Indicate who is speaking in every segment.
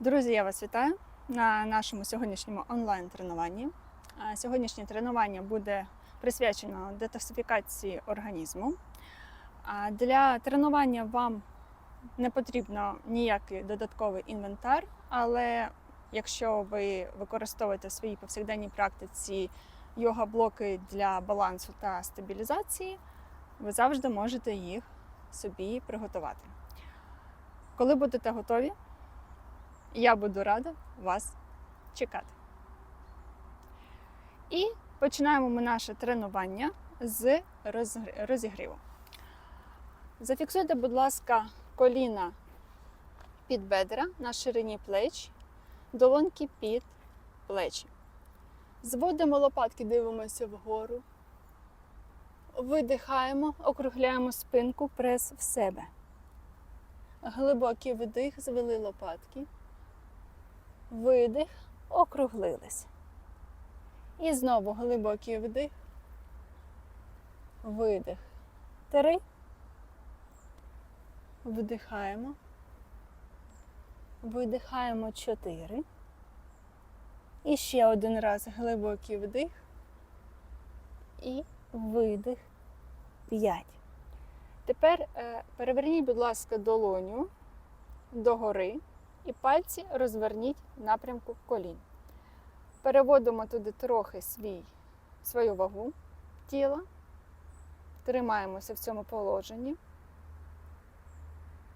Speaker 1: Друзі, я вас вітаю на нашому сьогоднішньому онлайн-тренуванні. Сьогоднішнє тренування буде присвячено детоксифікації організму. Для тренування вам не потрібно ніякий додатковий інвентар, але якщо ви використовуєте в своїй повсякденній практиці йога-блоки для балансу та стабілізації, ви завжди можете їх собі приготувати. Коли будете готові, я буду рада вас чекати. І починаємо ми наше тренування з розігріву. Зафіксуйте, будь ласка, коліна під бедра на ширині плеч, долоньки під плечі. Зводимо лопатки, дивимося вгору. Видихаємо, округляємо спинку, прес в себе. Глибокий вдих, звели лопатки. Видих, округлились. І знову глибокий вдих. Видих. Три. Вдихаємо. Видихаємо чотири. І ще один раз глибокий вдих. І видих. П'ять. Тепер е, переверніть, будь ласка, долоню догори і пальці розверніть в напрямку колін. Переводимо туди трохи свій, свою вагу тіла, тримаємося в цьому положенні,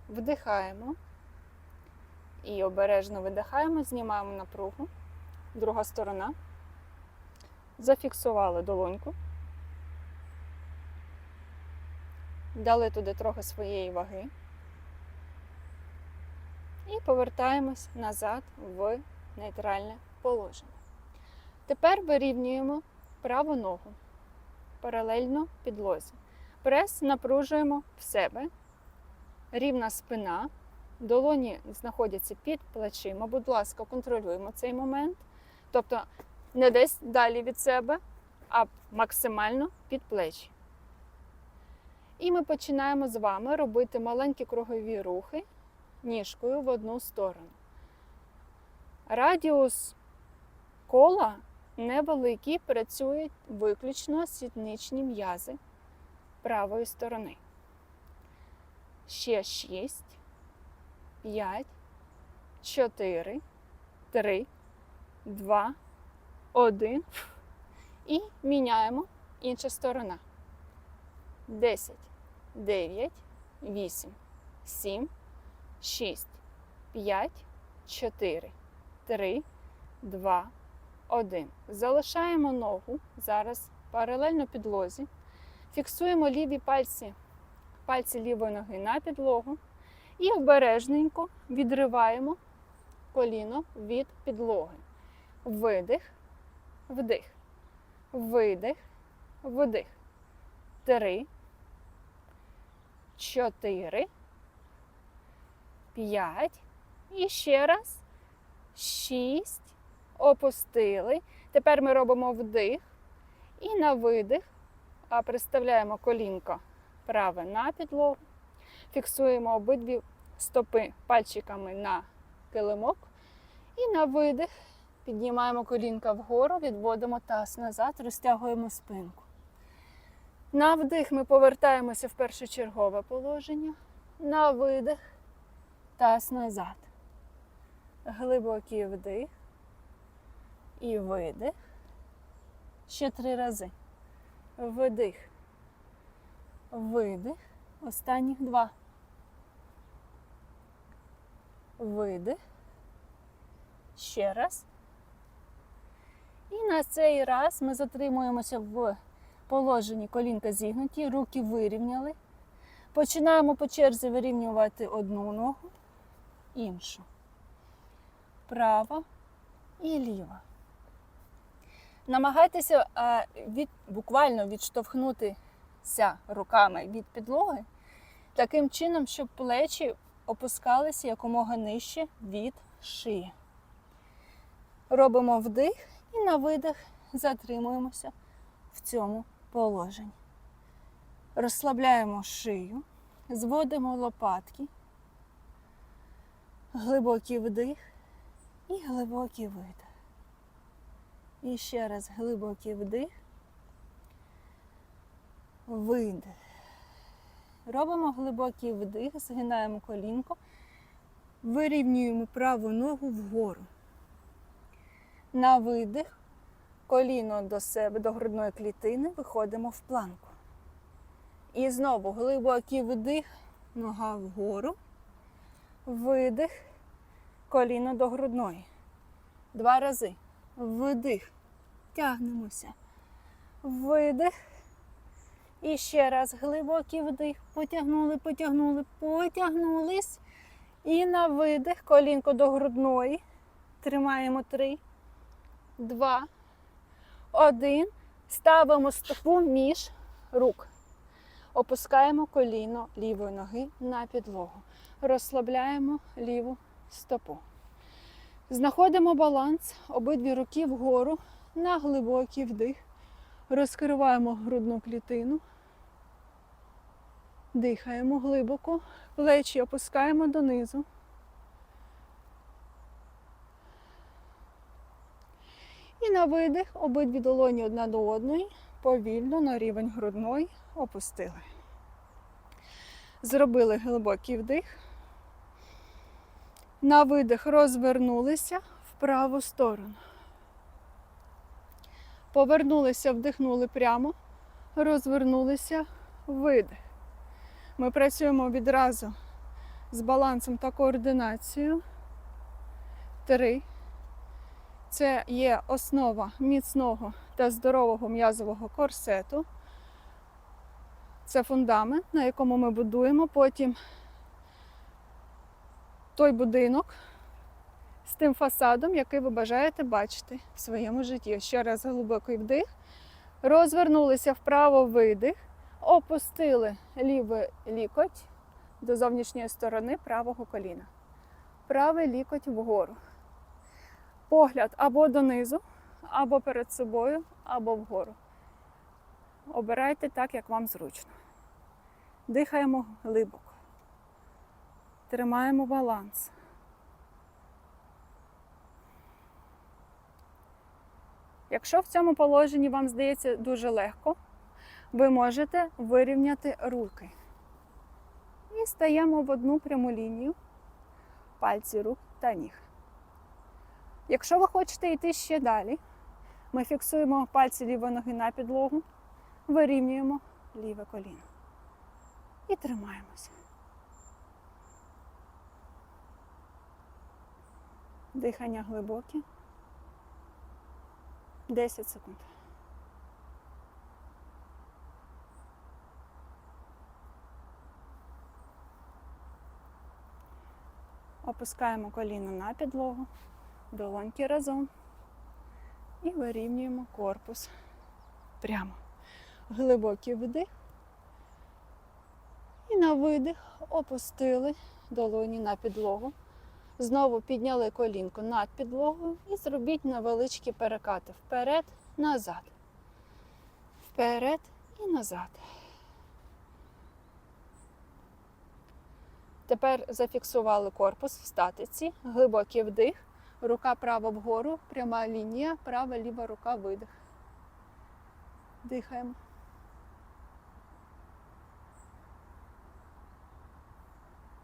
Speaker 1: вдихаємо і обережно видихаємо, знімаємо напругу. Друга сторона. Зафіксували долоньку. Дали туди трохи своєї ваги. І повертаємось назад в нейтральне положення. Тепер вирівнюємо праву ногу паралельно підлозі. Прес напружуємо в себе. Рівна спина. Долоні знаходяться під плечима. Будь ласка, контролюємо цей момент. Тобто не десь далі від себе, а максимально під плечі. І ми починаємо з вами робити маленькі кругові рухи ніжкою в одну сторону. Радіус кола невеликий, працюють виключно сідничні м'язи правої сторони. Ще 6, 5, 4, 3, 2, 1. І міняємо інша сторона. 10, 9, 8, 7, 6, 5, 4, 3, 2, 1. Залишаємо ногу зараз паралельно підлозі. Фіксуємо ліві пальці, пальці лівої ноги на підлогу і обережненько відриваємо коліно від підлоги. Видих, вдих, видих, вдих. Три, чотири, п'ять. І ще раз. Шість. Опустили. Тепер ми робимо вдих. І на видих а, приставляємо колінко праве на підлогу. Фіксуємо обидві стопи пальчиками на килимок. І на видих піднімаємо колінка вгору, відводимо таз назад, розтягуємо спинку. На вдих ми повертаємося в першочергове положення. На видих таз назад. Глибокий вдих і видих. Ще три рази. Вдих. Видих. Останніх два. Видих. Ще раз. І на цей раз ми затримуємося в положенні колінка зігнуті, руки вирівняли. Починаємо по черзі вирівнювати одну ногу, іншу. Права і ліва. Намагайтеся від, буквально відштовхнутися руками від підлоги, таким чином, щоб плечі опускалися якомога нижче від шиї. Робимо вдих і на видих затримуємося в цьому положенні. Розслабляємо шию, зводимо лопатки, глибокий вдих І глибокий видих. І ще раз глибокий вдих. Видих. Робимо глибокий вдих, згинаємо колінко, вирівнюємо праву ногу вгору. На видих, коліно до себе, до грудної клітини, виходимо в планку. І знову глибокий вдих, нога вгору, видих, коліно до грудної. Два рази. Вдих. Тягнемося. Видих. І ще раз глибокий вдих. Потягнули, потягнули, потягнулись. І на видих, колінко до грудної. Тримаємо три, два, один. Ставимо стопу між рук. Опускаємо коліно лівої ноги на підлогу. Розслабляємо ліву стопу. Знаходимо баланс, обидві руки вгору на глибокий вдих. Розкриваємо грудну клітину. Дихаємо глибоко, плечі опускаємо донизу. І на видих обидві долоні одна до одної повільно на рівень грудної опустили. Зробили глибокий вдих. На видих розвернулися в праву сторону. Повернулися, вдихнули прямо, розвернулися, видих. Ми працюємо відразу з балансом та координацією. Три. Це є основа міцного та здорового м'язового корсету. Це фундамент, на якому ми будуємо потім той будинок з тим фасадом, який ви бажаєте бачити в своєму житті. Ще раз глибокий вдих. Розвернулися вправо видих, опустили лівий лікоть до зовнішньої сторони правого коліна. Правий лікоть вгору. Погляд або донизу, або перед собою, або вгору. Обирайте так, як вам зручно. Дихаємо глибоко. Тримаємо баланс. Якщо в цьому положенні вам здається дуже легко, ви можете вирівняти руки. І стаємо в одну пряму лінію пальці рук та ніг. Якщо ви хочете йти ще далі, ми фіксуємо пальці лівої ноги на підлогу, вирівнюємо ліве коліно. І тримаємося. Дихання глибоке. 10 секунд. Опускаємо коліно на підлогу, долоньки разом і вирівнюємо корпус прямо. Глибокий вдих. І на видих опустили долоні на підлогу. Знову підняли колінко над підлогою і зробіть невеличкі перекати вперед, назад. Вперед і назад. Тепер зафіксували корпус в статиці, глибокий вдих, рука права вгору, пряма лінія, права ліва рука видих. Дихаємо.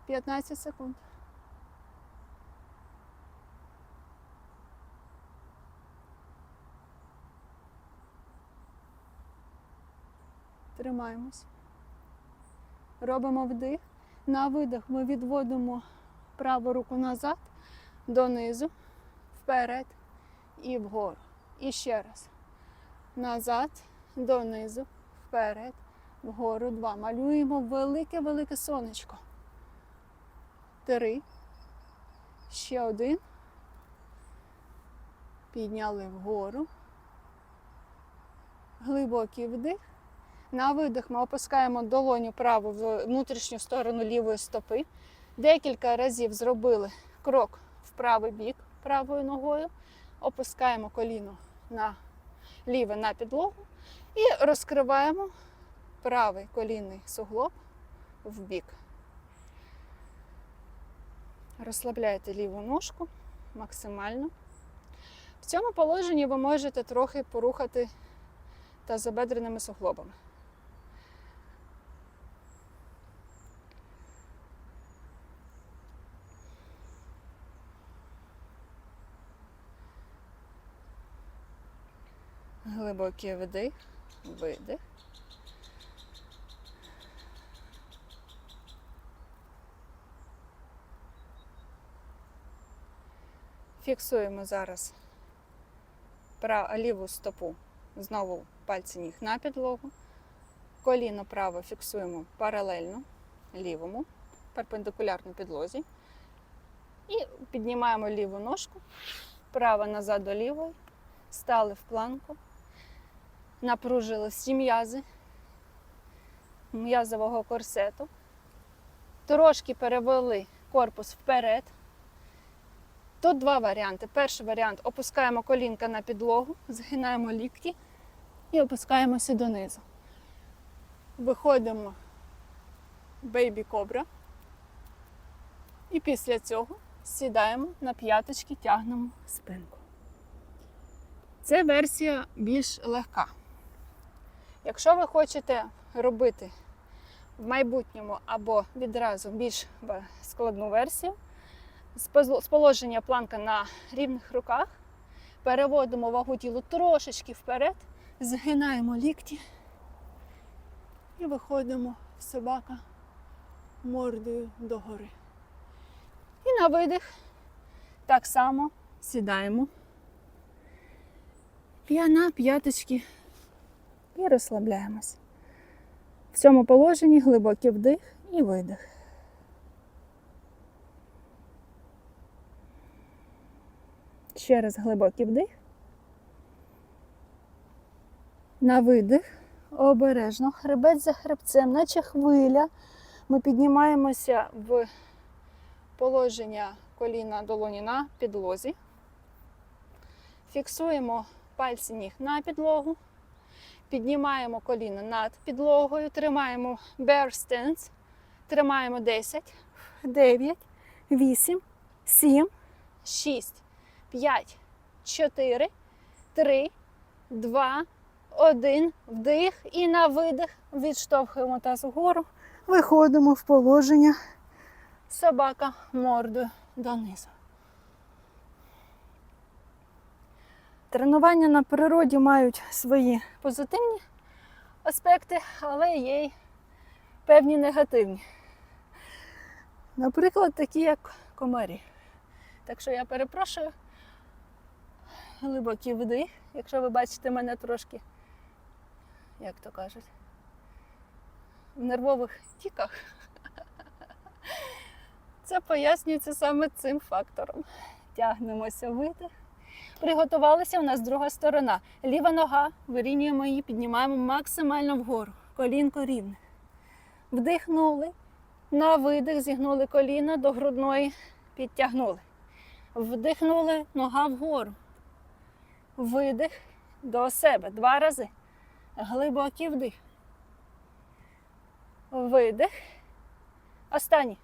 Speaker 1: П'ятнадцять секунд. Тримаємось. Робимо вдих. На видих ми відводимо праву руку назад, донизу, вперед і вгору. І ще раз. Назад, донизу, вперед, вгору. Два. Малюємо велике-велике сонечко. Три. Ще один. Підняли вгору. Глибокий вдих. На видих ми опускаємо долоню праву в внутрішню сторону лівої стопи. Декілька разів зробили крок в правий бік правою ногою. Опускаємо коліно на ліве на підлогу і розкриваємо правий колінний суглоб в бік. Розслабляєте ліву ножку, максимально. В цьому положенні ви можете трохи порухати тазобедреними суглобами. Глибокий вдих, видих. Фіксуємо зараз ліву стопу, знову пальці ніг на підлогу. Коліно право фіксуємо паралельно лівому, перпендикулярно підлозі. І піднімаємо ліву ножку, право назад до лівої, стали в планку, напружили всі м'язи м'язового корсету. Трошки перевели корпус вперед. Тут два варіанти. Перший варіант опускаємо колінка на підлогу, згинаємо лікті і опускаємося донизу. Виходимо бейбі кобра. І після цього сідаємо на п'яточки, тягнемо спинку. Це версія більш легка. Якщо ви хочете робити в майбутньому або відразу більш складну версію, з положення планка на рівних руках, переводимо вагу тілу трошечки вперед, згинаємо лікті і виходимо в собака мордою догори. І на видих так само сідаємо п'я- на п'яточки і розслабляємось. В цьому положенні глибокий вдих і видих. Ще раз глибокий вдих. На видих. Обережно. Хребет за хребцем, наче хвиля. Ми піднімаємося в положення коліна долоні на підлозі. Фіксуємо пальці ніг на підлогу. Піднімаємо коліна над підлогою, тримаємо bear stance. Тримаємо 10, 9, 8, 7, 6, 5, 4, 3, 2, 1. Вдих і на видих відштовхуємо таз вгору. Виходимо в положення собака мордою донизу. Тренування на природі мають свої позитивні аспекти, але є й певні негативні. Наприклад, такі як комарі. Так що я перепрошую глибокий вдих, якщо ви бачите мене трошки, як то кажуть, в нервових тіках. Це пояснюється саме цим фактором. Тягнемося видих. Приготувалися у нас друга сторона. Ліва нога, вирівнюємо її, піднімаємо максимально вгору. Колінко рівне. Вдихнули. На видих зігнули коліна до грудної, підтягнули. Вдихнули, нога вгору. Видих до себе. Два рази. Глибокий вдих. Видих. Останній.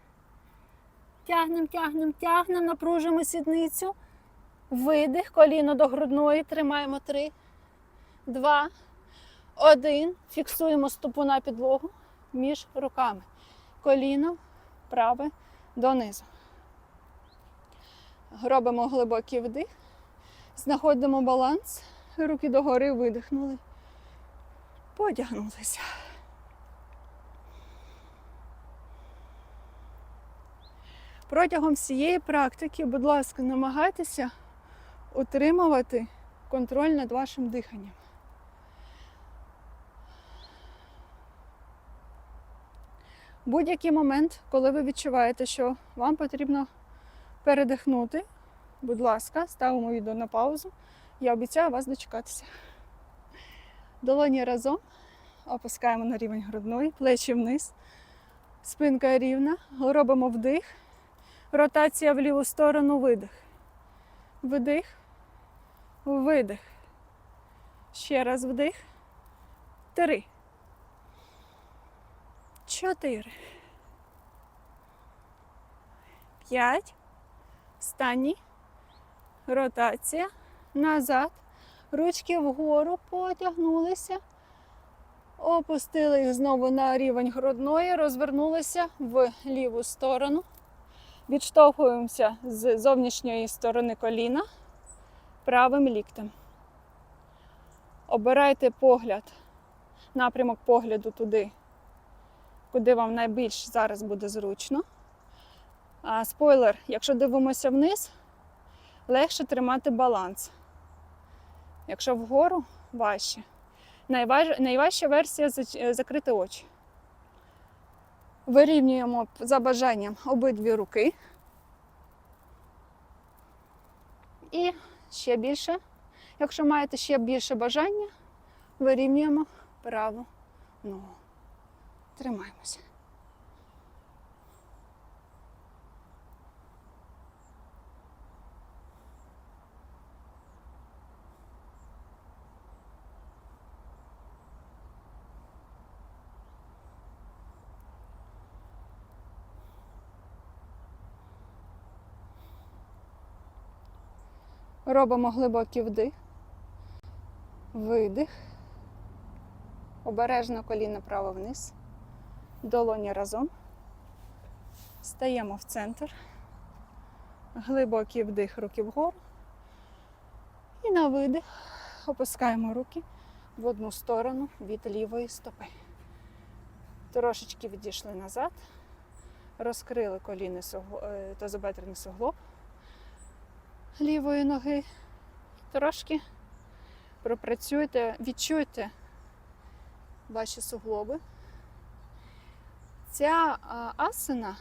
Speaker 1: Тягнемо, тягнемо, тягнемо, напружимо сідницю. Видих, коліно до грудної. Тримаємо три, два, один. Фіксуємо стопу на підлогу між руками. Коліно праве донизу. Робимо глибокий вдих. Знаходимо баланс. Руки догори видихнули. Потягнулися. Протягом всієї практики, будь ласка, намагайтеся утримувати контроль над вашим диханням. Будь-який момент, коли ви відчуваєте, що вам потрібно передихнути, будь ласка, ставимо відео на паузу. Я обіцяю вас дочекатися. Долоні разом опускаємо на рівень грудної, плечі вниз, спинка рівна, робимо вдих, ротація в ліву сторону, видих. Вдих, видих. Ще раз вдих. Три. Чотири. П'ять. Останній. ротація, назад, ручки вгору потягнулися, опустили їх знову на рівень грудної, розвернулися в ліву сторону. Відштовхуємося з зовнішньої сторони коліна правим ліктем. Обирайте погляд, напрямок погляду туди, куди вам найбільш зараз буде зручно. А, спойлер, якщо дивимося вниз, легше тримати баланс. Якщо вгору важче. Найваж... Найважча версія закрити очі. Вирівнюємо за бажанням обидві руки. І ще більше, якщо маєте ще більше бажання, вирівнюємо праву ногу. Тримаємося. Робимо глибокий вдих, видих. Обережно коліно право вниз, долоні разом. Стаємо в центр. Глибокий вдих, руки вгору. І на видих опускаємо руки в одну сторону від лівої стопи. Трошечки відійшли назад, розкрили коліни е, тазобедрений суглоб лівої ноги. Трошки пропрацюйте, відчуйте ваші суглоби. Ця асана,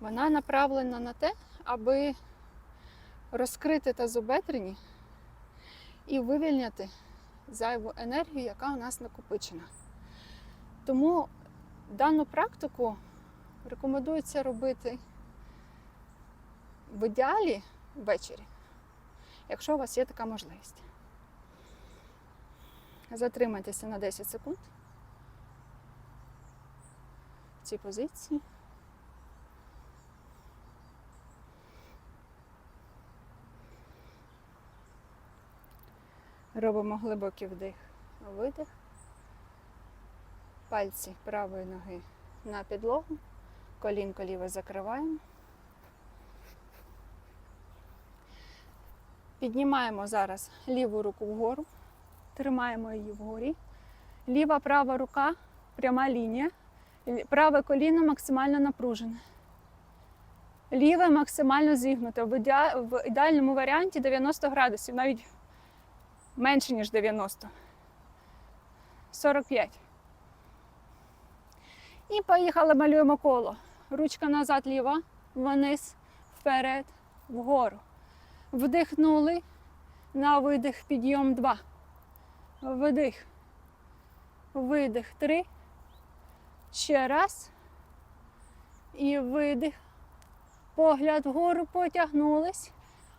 Speaker 1: вона направлена на те, аби розкрити тазобедрені і вивільняти зайву енергію, яка у нас накопичена. Тому дану практику рекомендується робити в ідеалі ввечері, якщо у вас є така можливість. Затримайтеся на 10 секунд в цій позиції. Робимо глибокий вдих, видих. Пальці правої ноги на підлогу, колінко ліве закриваємо. Піднімаємо зараз ліву руку вгору, тримаємо її вгорі. Ліва права рука, пряма лінія. Праве коліно максимально напружене. Ліве максимально зігнуте. В ідеальному варіанті 90 градусів, навіть менше, ніж 90. 45. І поїхали, малюємо коло. Ручка назад ліва, вниз, вперед, вгору. Вдихнули. На видих підйом 2. Вдих. Видих 3. Ще раз. І видих. Погляд вгору потягнулись.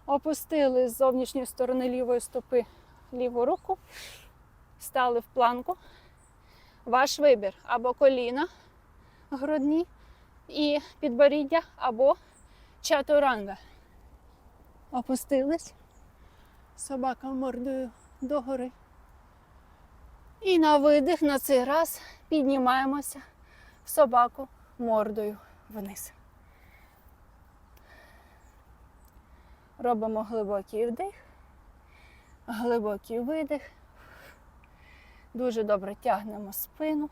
Speaker 1: Опустили з зовнішньої сторони лівої стопи ліву руку. Стали в планку. Ваш вибір або коліна грудні і підборіддя, або чатуранга. Опустились. Собака мордою догори. І на видих на цей раз піднімаємося собаку мордою вниз. Робимо глибокий вдих, глибокий видих. Дуже добре тягнемо спину.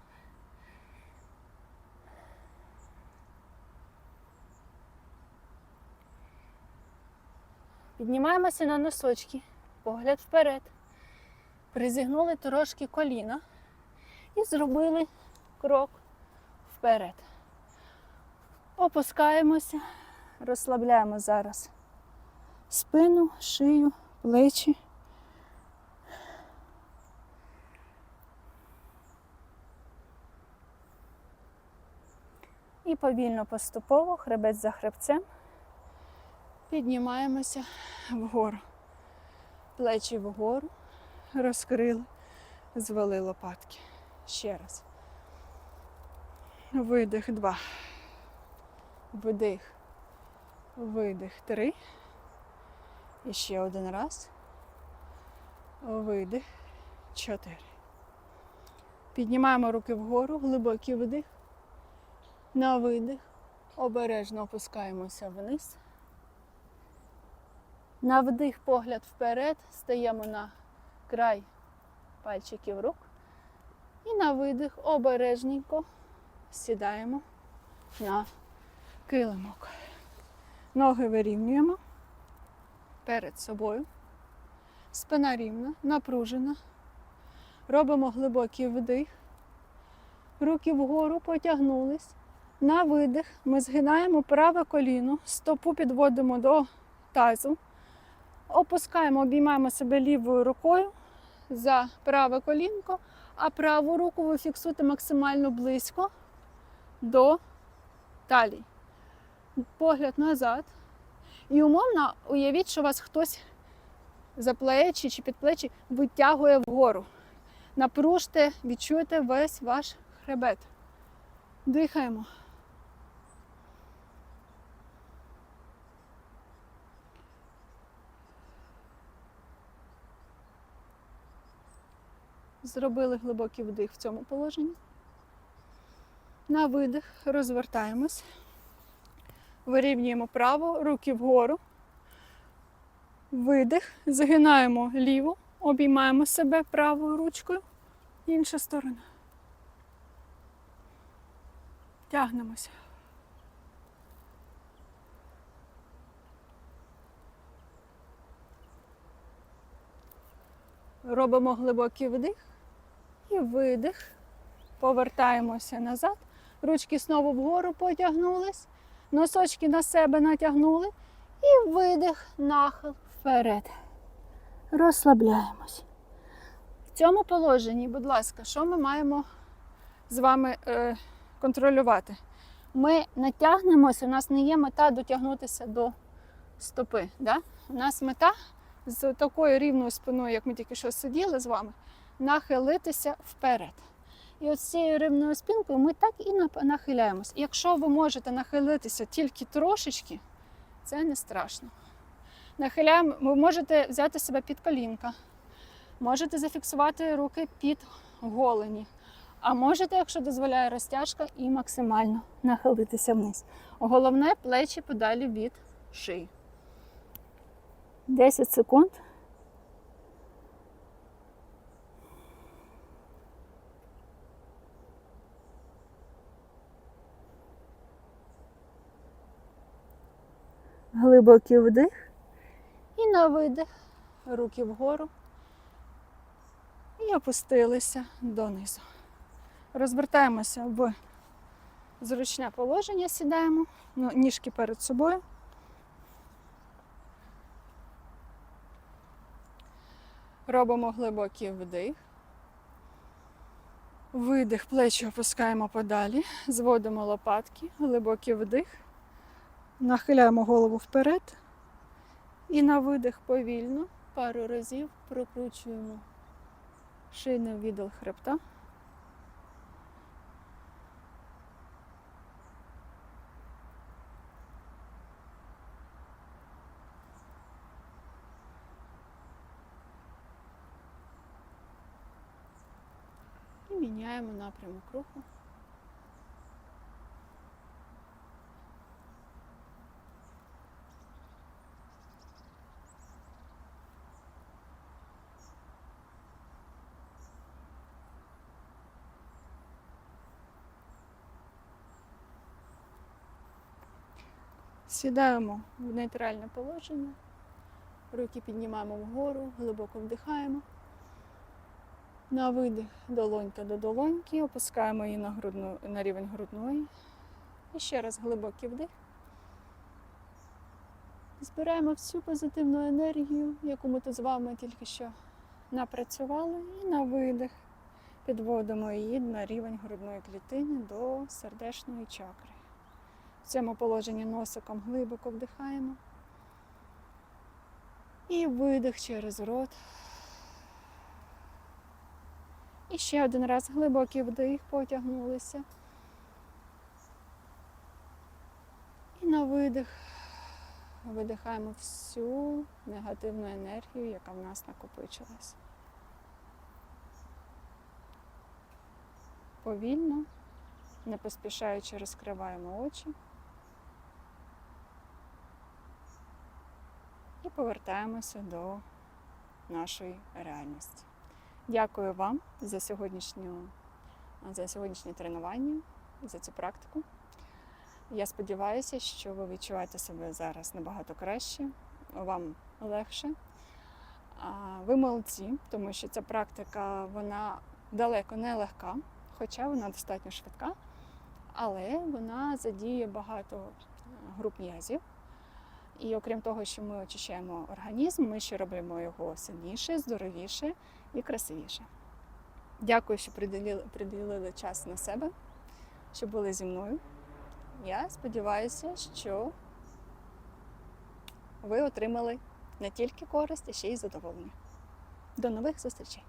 Speaker 1: Піднімаємося на носочки, погляд вперед. Призігнули трошки коліна і зробили крок вперед. Опускаємося, розслабляємо зараз спину, шию, плечі. І повільно поступово, хребець за хребцем, піднімаємося вгору. Плечі вгору, розкрили, звели лопатки. Ще раз. Видих два. Вдих. Видих три. І ще один раз. Видих. Чотири. Піднімаємо руки вгору, глибокий вдих. На видих. Обережно опускаємося вниз. На вдих погляд вперед. Стаємо на край пальчиків рук. І на видих обережненько сідаємо на килимок. Ноги вирівнюємо перед собою. Спина рівна, напружена. Робимо глибокий вдих. Руки вгору потягнулись. На видих ми згинаємо праве коліно, стопу підводимо до тазу. Опускаємо, обіймаємо себе лівою рукою за праве колінко, а праву руку ви фіксуєте максимально близько до талії. Погляд назад. І умовно уявіть, що вас хтось за плечі чи під плечі витягує вгору. Напружте, відчуйте весь ваш хребет. Дихаємо. Зробили глибокий вдих в цьому положенні. На видих розвертаємось. Вирівнюємо право, руки вгору. Видих. Згинаємо ліву, обіймаємо себе правою ручкою. Інша сторона. Тягнемося. Робимо глибокий вдих і видих. Повертаємося назад. Ручки знову вгору потягнулись, носочки на себе натягнули. І видих, нахил вперед. Розслабляємось. В цьому положенні, будь ласка, що ми маємо з вами е, контролювати? Ми натягнемося, у нас не є мета дотягнутися до стопи. Да? У нас мета з такою рівною спиною, як ми тільки що сиділи з вами, нахилитися вперед. І от з цією рівною спинкою ми так і нахиляємось. Якщо ви можете нахилитися тільки трошечки, це не страшно. Нахиляємо, ви можете взяти себе під колінка, можете зафіксувати руки під голені. А можете, якщо дозволяє розтяжка, і максимально нахилитися вниз. Головне плечі подалі від шиї. 10 секунд. Глибокий вдих. І на видих. Руки вгору. І опустилися донизу. Розвертаємося в зручне положення, сідаємо, ну, ніжки перед собою. Робимо глибокий вдих. Видих, плечі опускаємо подалі, зводимо лопатки, глибокий вдих, нахиляємо голову вперед і на видих повільно пару разів прокручуємо шийний відділ хребта. І міняємо напрямок руху. Сідаємо в нейтральне положення, руки піднімаємо вгору, глибоко вдихаємо. На видих долонька до долоньки, опускаємо її на, грудну, на рівень грудної. І ще раз глибокий вдих. Збираємо всю позитивну енергію, яку ми тут з вами тільки що напрацювали, і на видих підводимо її на рівень грудної клітини до сердечної чакри. В цьому положенні носиком глибоко вдихаємо. І видих через рот. І ще один раз глибокий вдих, потягнулися. І на видих видихаємо всю негативну енергію, яка в нас накопичилась. Повільно, не поспішаючи, розкриваємо очі і повертаємося до нашої реальності. Дякую вам за сьогоднішню за сьогоднішнє тренування, за цю практику. Я сподіваюся, що ви відчуваєте себе зараз набагато краще, вам легше. Ви молодці, тому що ця практика вона далеко не легка, хоча вона достатньо швидка, але вона задіє багато е, груп м'язів. І окрім того, що ми очищаємо організм, ми ще робимо його сильніше, здоровіше і красивіше. Дякую, що приділили, приділили час на себе, що були зі мною. Я сподіваюся, що ви отримали не тільки користь, а ще й задоволення. До нових зустрічей!